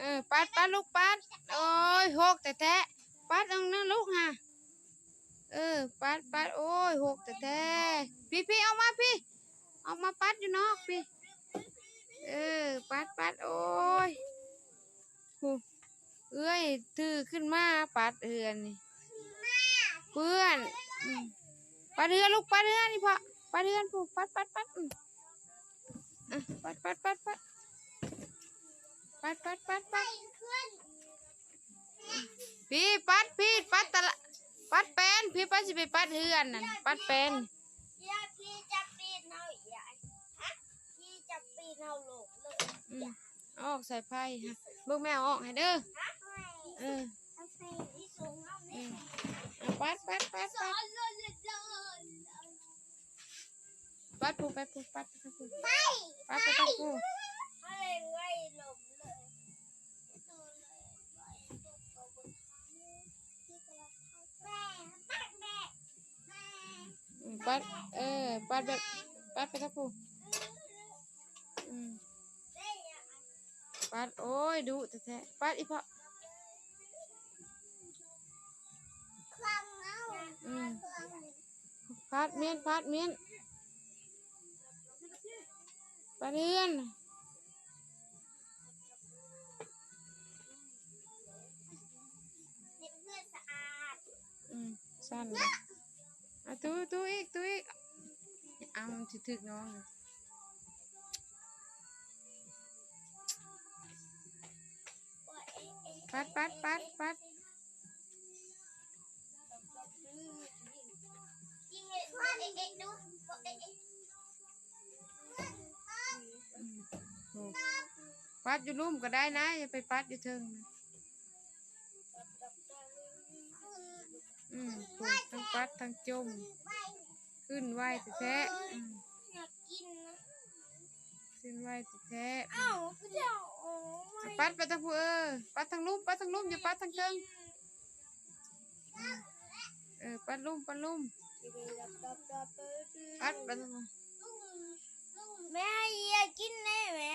เออปัดปัดลูกปัดโอ้ยหกแต่แท้ปัดเองนะลูกฮะเออ ปัดปัดโอ้ยหกแต่แท้พี่พี่เอามาพี่เอามาปัดอยู่นอกพี่เออ ปัดปัดโอ้ยหูเอ้ยถือขึ้นมาปัดเอือนนี่เพื่อนปัดเรือนลูกปัดเรือนนี่พ่อปัดเรือนผู้ปัดปัดปัดอืมอะปัดปัดปัดปัดปัดปัดปัดปัด พี่ปัดพี่ปัดตะละปัดเป็นพี่ปัดสิไปปัดเฮือนนั่นปัดเป็นอย่าพี่จะปีนเอาใหญ่ฮะพี่จะปีนเอาลงเลยอืมเอาออกใส่ไพ่ฮะเบิ่งแม่เอาออกให้เด้อฮะเออเอาไปที่สูงเอาอืเนี่ยมเอาปัดปัดปัดสอปัดนเลยเลยเลยปัดผู้ปัดผู้ปัดผู้ไปปัดไป ปัด เออ ปัดแบบปัดไปทั้งผู้ปัด โอ้ยดุแต่แท้ปัดอีพอคลังเอาปัดเมียนปัดเมียนปัดเฮือนเน็ตเพื่อนสะอาด อืมสั้นเลยเอา ตู้ตู้อีกตู้อีกเอาถึกถึกน้องปัดปัดปัดปัดปัดอยู่ลุ่มก็ได้นะ อย่าไปปัดอยู่เทิงนะ ลูกทั้งปัดทั้งจม ขึ้นไหวแท้ๆอืมอยากกินนะขึ้นไหวแท้เอ้าก็จะโอ้ไม่ๆปัดไปทั้งผู้เออปัดทั้งลุ่มปัดทั้งลุ่มอย่าปัดทั้งเทิงเออปัดลุ่มปัดลุ่มปัดไปทั้งแม่อยากกินแน่แม่